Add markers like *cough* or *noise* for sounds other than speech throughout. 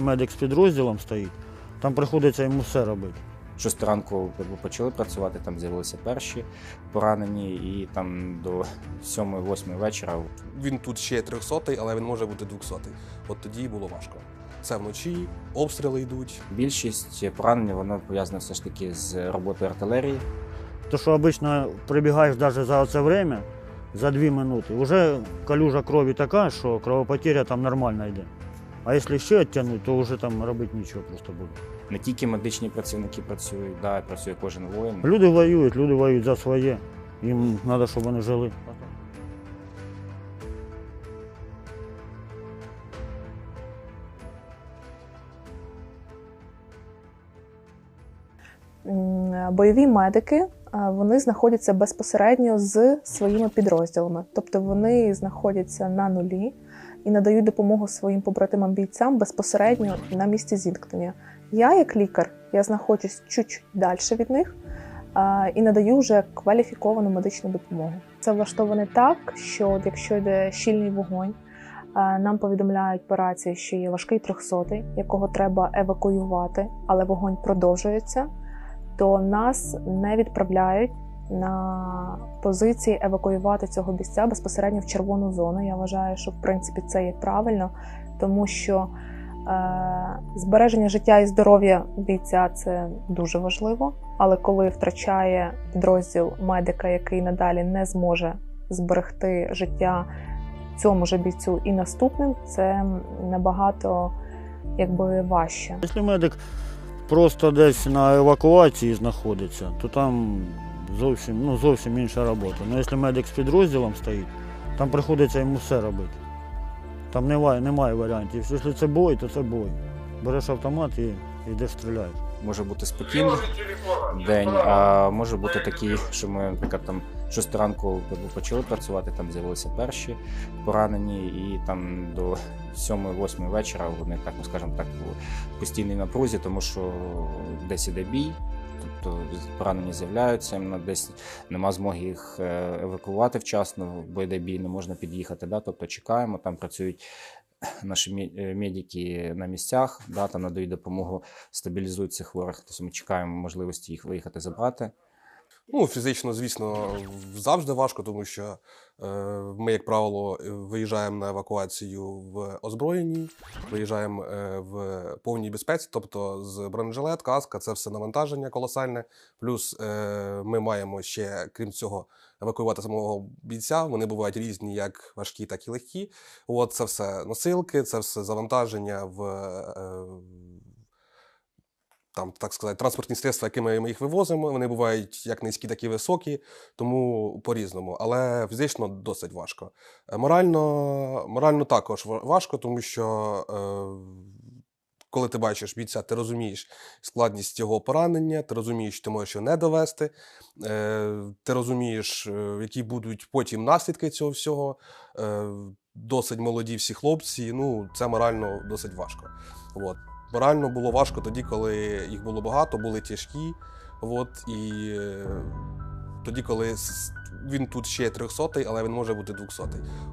медик з підрозділом стоїть, там приходиться йому все робити. Шости ранку почали працювати, там з'явилися перші поранені, і там до 7-8 вечора Він тут ще 300 але він може бути 200 От тоді було важко. Це вночі, обстріли йдуть. більшість поранень воно пов'язане все ж таки з роботою артилерії. То, що обично прибігаєш навіть за це время, за дві минути, вже калюжа крові така, що кровопотеря там нормально йде. А якщо ще відтягнути, то вже там робити нічого просто буде. Не тільки медичні працівники працюють, да, працює кожен воїн. Люди воюють, люди воюють за своє. Їм треба, щоб вони жили. Бойові медики вони знаходяться безпосередньо з своїми підрозділами, тобто вони знаходяться на нулі і надають допомогу своїм побратимам бійцям безпосередньо на місці зіткнення. Я, як лікар, я знаходжусь чуть далі від них і надаю вже кваліфіковану медичну допомогу. Це влаштоване так, що от якщо йде щільний вогонь, нам повідомляють по рації, що є важкий трьохсотий, якого треба евакуювати, але вогонь продовжується то нас не відправляють на позиції евакуювати цього бійця безпосередньо в червону зону. Я вважаю, що в принципі це є правильно, тому що е, збереження життя і здоров'я бійця це дуже важливо. Але коли втрачає підрозділ медика, який надалі не зможе зберегти життя цьому же бійцю і наступним, це набагато якби важче. Якщо медик просто десь на евакуації знаходиться, то там зовсім, ну, зовсім інша робота. Ну, якщо медик з підрозділом стоїть, там приходиться йому все робити. Там немає, немає варіантів. Якщо це бой, то це бой. Береш автомат і йдеш стріляєш. Може бути спокійний день, а може бути такий, що ми, наприклад, там 6 ранку почали працювати, там з'явилися перші поранені, і там до 7-8 вечора вони, так ну скажімо так, у постійній напрузі, тому що десь іде бій. Тобто поранені з'являються, ну, десь нема змоги їх е, евакувати вчасно, бо йде бій, не можна під'їхати. Да? Тобто чекаємо, там працюють *clears throat* наші е, медики на місцях, да, там надають допомогу, стабілізують цих хворих. Тобто ми чекаємо можливості їх виїхати забрати. Ну, фізично, звісно, завжди важко, тому що е, ми, як правило, виїжджаємо на евакуацію в озброєнні, виїжджаємо е, в повній безпеці, тобто з бронежилет, каска, це все навантаження колосальне. Плюс е, ми маємо ще, крім цього, евакуювати самого бійця. Вони бувають різні, як важкі, так і легкі. От це все носилки, це все завантаження в. Е, там, так сказати, транспортні средства, якими ми їх вивозимо, вони бувають як низькі, так і високі, тому по-різному. Але фізично досить важко. Е, Морально, морально також важко, тому що е, коли ти бачиш бійця, ти розумієш складність його поранення, ти розумієш, що ти можеш його не довести, е, ти розумієш, е, які будуть потім наслідки цього всього. Досить молоді всі хлопці, ну це морально досить важко. От. Морально було важко тоді, коли їх було багато, були тяжкі. От, і е, тоді, коли він тут ще 300 але він може бути 200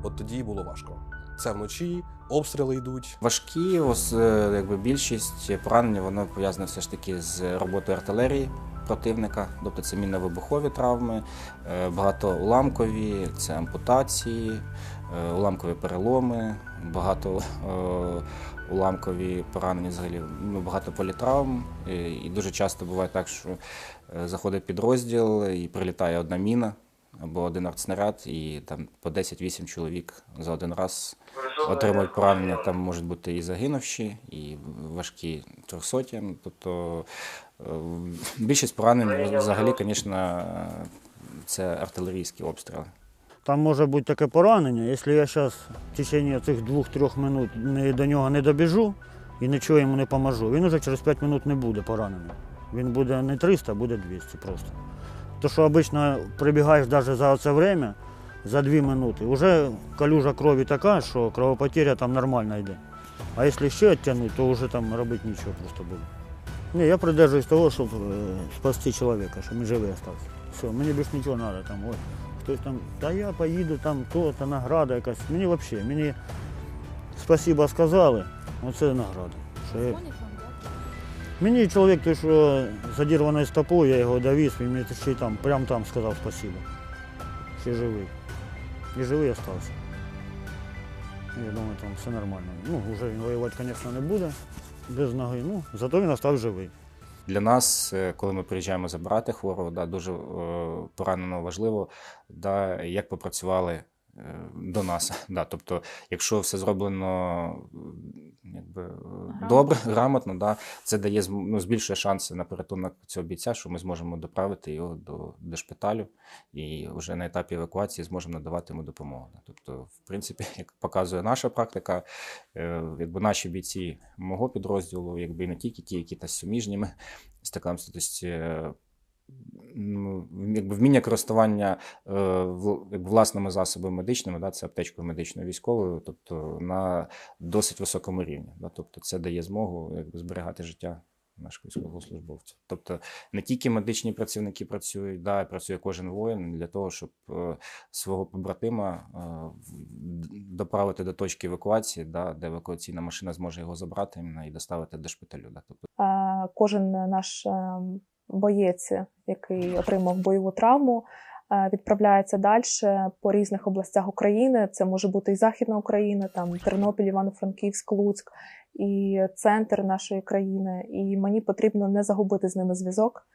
От тоді було важко. Це вночі, обстріли йдуть. Важкі, ос- е, якби більшість поранень, воно пов'язане все ж таки з роботою артилерії противника, тобто це мінно-вибухові травми, е, багатоуламкові, це ампутації, уламкові переломи, багато е, уламкові поранення взагалі, ну, багато політравм. І, дуже часто буває так, що е, заходить підрозділ і прилітає одна міна або один артснаряд, і там по 10-8 чоловік за один раз отримують поранення. Там можуть бути і загинувші, і важкі трьохсоті. Тобто е, більшість поранень взагалі, звісно, це артилерійські обстріли. Там може бути таке поранення, якщо я зараз в течение цих двох-трьох минут не, до нього не добіжу і нічого йому не поможу, він уже через 5 минут не буде поранений. Він буде не 300, а буде 200 просто. То, що обично прибігаєш навіть за це время, за 2 минути, вже калюжа крові така, що кровопотеря там нормально йде. А якщо ще відтягнути, то вже там робити нічого просто буде. Ні, я придержуюсь того, щоб е, спасти чоловіка, щоб він живий остався. Все, мені більше нічого не треба. Там, ой, хтось там, та я поїду, там то, та награда якась. Мені взагалі, мені спасибо сказали, оце награда. Що я... Мені чоловік, той, що задірваною стопою, я його довіз, він мені ще й там, прямо там сказав спасибо. Ще живий. І живий остався. Я думаю, там все нормально. Ну, вже він воювати, звісно, не буде без ноги, ну, зато він остав живий. Для нас, е, коли ми приїжджаємо забирати хворого, да, дуже е, поранено важливо, да, як попрацювали до нас. *laughs* Да. Тобто, якщо все зроблено якби, е, добре, грамотно, да, це дає ну, збільшує шанси на порятунок цього бійця, що ми зможемо доправити його до, до шпиталю і вже на етапі евакуації зможемо надавати йому допомогу. Тобто, в принципі, *laughs* як показує наша практика, е, якби наші бійці мого підрозділу, якби не тільки ті, які та суміжніми стикаємося, е, якби вміння користування е, якби власними засобами медичними, да, це аптечкою медичною військовою, тобто на досить високому рівні. Да, тобто це дає змогу якби, зберігати життя наших військовослужбовців. Тобто не тільки медичні працівники працюють, да, працює кожен воїн для того, щоб е, свого побратима е, доправити до точки евакуації, да, де евакуаційна машина зможе його забрати і доставити до шпиталю. Да, тобто Кожен наш е, боєць, який отримав бойову травму, е, відправляється далі по різних областях України. Це може бути і Західна Україна, там Тернопіль, Івано-Франківськ, Луцьк, і центр нашої країни. І мені потрібно не загубити з ними зв'язок,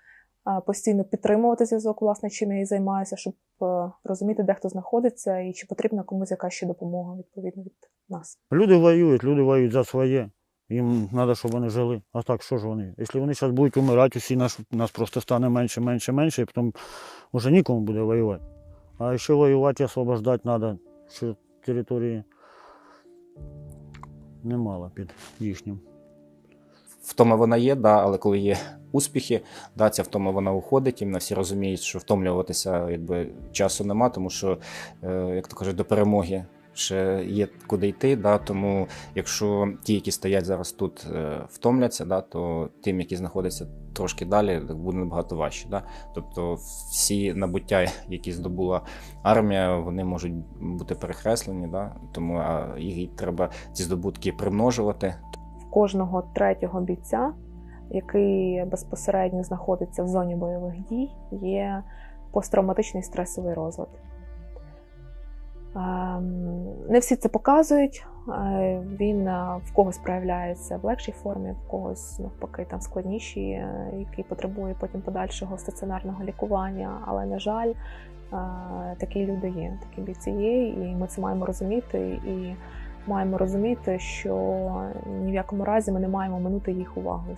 постійно підтримувати зв'язок, власне, чим я і займаюся, щоб е, розуміти, де хто знаходиться, і чи потрібна комусь якась ще допомога відповідно від нас. Люди воюють, люди воюють за своє. Їм треба, щоб вони жили. А так, що ж вони? Якщо вони зараз будуть умирати, усі наш, нас просто стане менше, менше, менше, і потім вже нікому буде воювати. А якщо воювати і освобождати треба, що території немало під їхнім. Втома вона є, да, але коли є успіхи, да, ця втома вона уходить, і всі розуміють, що втомлюватися якби, часу нема, тому що, е, як то кажуть, до перемоги ще є куди йти. Да, тому якщо ті, які стоять зараз тут, е, втомляться, да, то тим, які знаходяться трошки далі, буде набагато важче. Да. Тобто всі набуття, які здобула армія, вони можуть бути перекреслені, да, тому їх треба ці здобутки примножувати, в кожного третього бійця, який безпосередньо знаходиться в зоні бойових дій, є посттравматичний стресовий розлад. Ем, Не всі це показують. Е, Він е, в когось проявляється в легшій формі, в когось навпаки там складніший, е, який потребує потім подальшого стаціонарного лікування. Але, на жаль, такі люди є, такі бійці є, і ми це маємо розуміти. І маємо розуміти, що ні в якому разі ми не маємо минути їх увагою.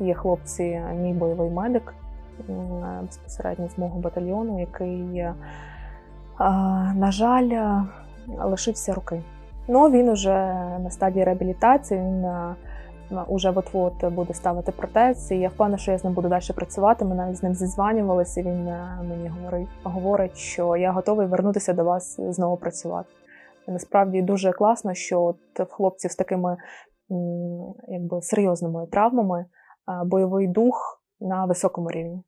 Є хлопці, мій бойовий медик безпосередньо з мого батальйону, який, на жаль, е, лишився руки. Ну, він уже на стадії реабілітації, він е, уже от-от буде ставити протез, і я впевнена, що я з ним буду далі працювати. Ми навіть з ним зізванювалися, він е, мені говорить, що я готовий вернутися до вас знову працювати. Насправді дуже класно, що от в хлопців з такими якби серйозними травмами бойовий дух на високому рівні.